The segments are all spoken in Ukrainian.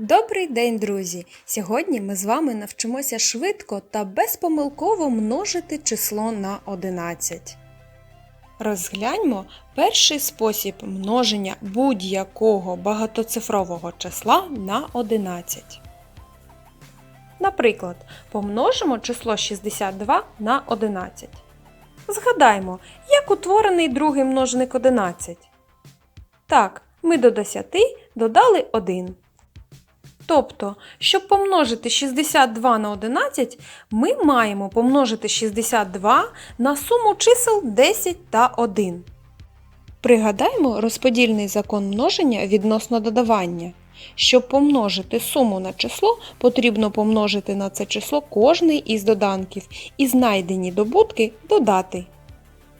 Добрий день, друзі! Сьогодні ми з вами навчимося швидко та безпомилково множити число на 11. Розгляньмо перший спосіб множення будь-якого багатоцифрового числа на 11. Наприклад, помножимо число 62 на 11. Згадаймо, як утворений другий множник 11. Так, ми до 10 додали 1. Тобто, щоб помножити 62 на 11, ми маємо помножити 62 на суму чисел 10 та 1. Пригадаймо розподільний закон множення відносно додавання. Щоб помножити суму на число, потрібно помножити на це число кожний із доданків і знайдені добутки додати.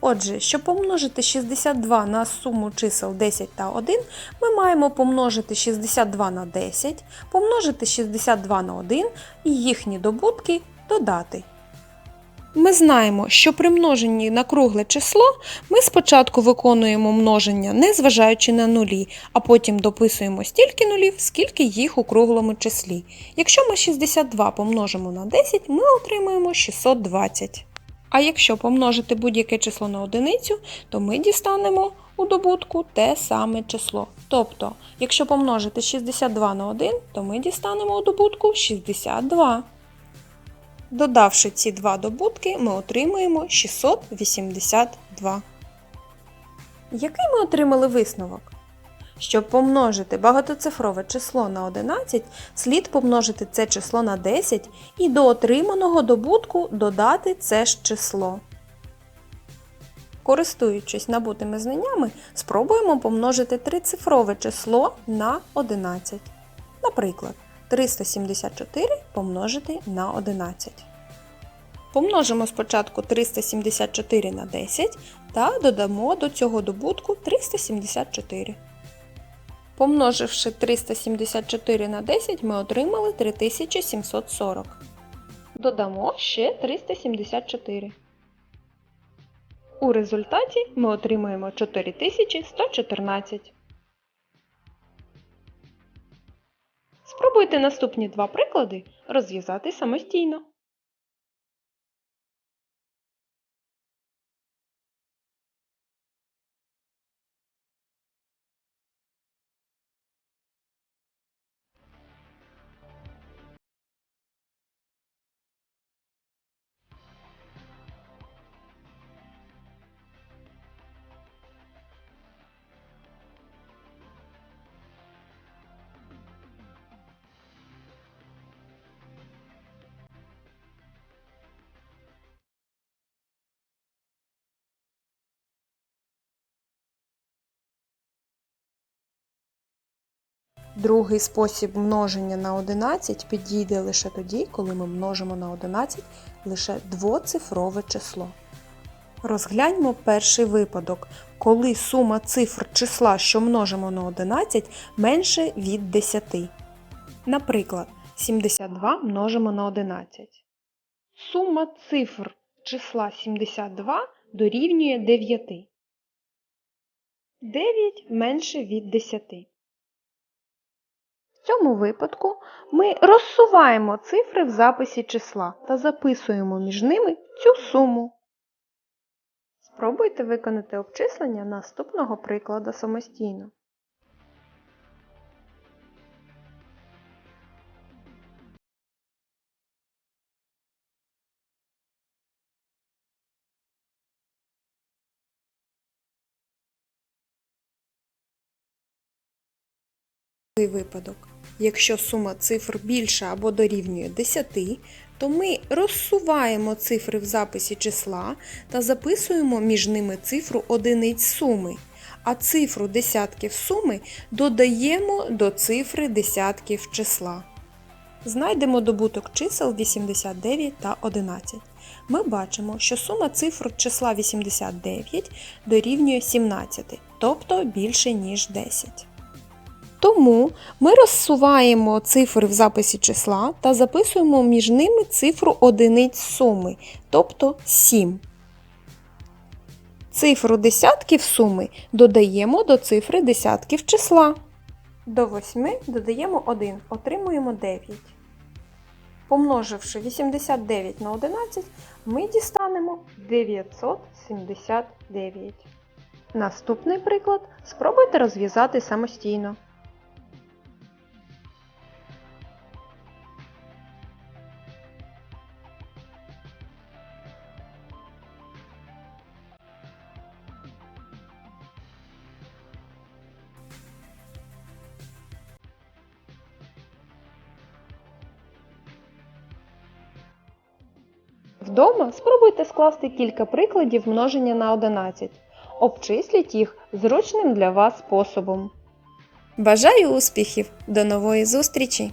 Отже, щоб помножити 62 на суму чисел 10 та 1, ми маємо помножити 62 на 10, помножити 62 на 1 і їхні добутки додати. Ми знаємо, що при множенні на кругле число ми спочатку виконуємо множення, не зважаючи на нулі, а потім дописуємо стільки нулів, скільки їх у круглому числі. Якщо ми 62 помножимо на 10, ми отримаємо 620. А якщо помножити будь-яке число на одиницю, то ми дістанемо у добутку те саме число. Тобто, якщо помножити 62 на 1, то ми дістанемо у добутку 62. Додавши ці два добутки, ми отримуємо 682. Який ми отримали висновок? Щоб помножити багатоцифрове число на 11, слід помножити це число на 10 і до отриманого добутку додати це ж число. Користуючись набутими знаннями, спробуємо помножити трицифрове число на 11. Наприклад, 374 помножити на 11. Помножимо спочатку 374 на 10 та додамо до цього добутку 374. Помноживши 374 на 10, ми отримали 3740. Додамо ще 374. У результаті ми отримаємо 4114. Спробуйте наступні два приклади розв'язати самостійно. Другий спосіб множення на 11 підійде лише тоді, коли ми множимо на 11 лише двоцифрове число. Розгляньмо перший випадок, коли сума цифр числа, що множимо на 11, менше від 10. Наприклад, 72 множимо на 11. Сума цифр числа 72 дорівнює 9. 9 менше від 10. Цьому випадку ми розсуваємо цифри в записі числа та записуємо між ними цю суму. Спробуйте виконати обчислення наступного прикладу самостійно. випадок. Якщо сума цифр більша або дорівнює 10, то ми розсуваємо цифри в записі числа та записуємо між ними цифру одиниць суми, а цифру десятків суми додаємо до цифри десятків числа. Знайдемо добуток чисел 89 та 11. Ми бачимо, що сума цифр числа 89 дорівнює 17, тобто більше, ніж 10. Тому ми розсуваємо цифри в записі числа та записуємо між ними цифру одиниць суми, тобто 7. Цифру десятків суми додаємо до цифри десятків числа. До 8 додаємо 1, отримуємо 9. Помноживши 89 на 11, ми дістанемо 979. Наступний приклад спробуйте розв'язати самостійно. Вдома спробуйте скласти кілька прикладів множення на 11. Обчисліть їх зручним для вас способом. Бажаю успіхів! До нової зустрічі!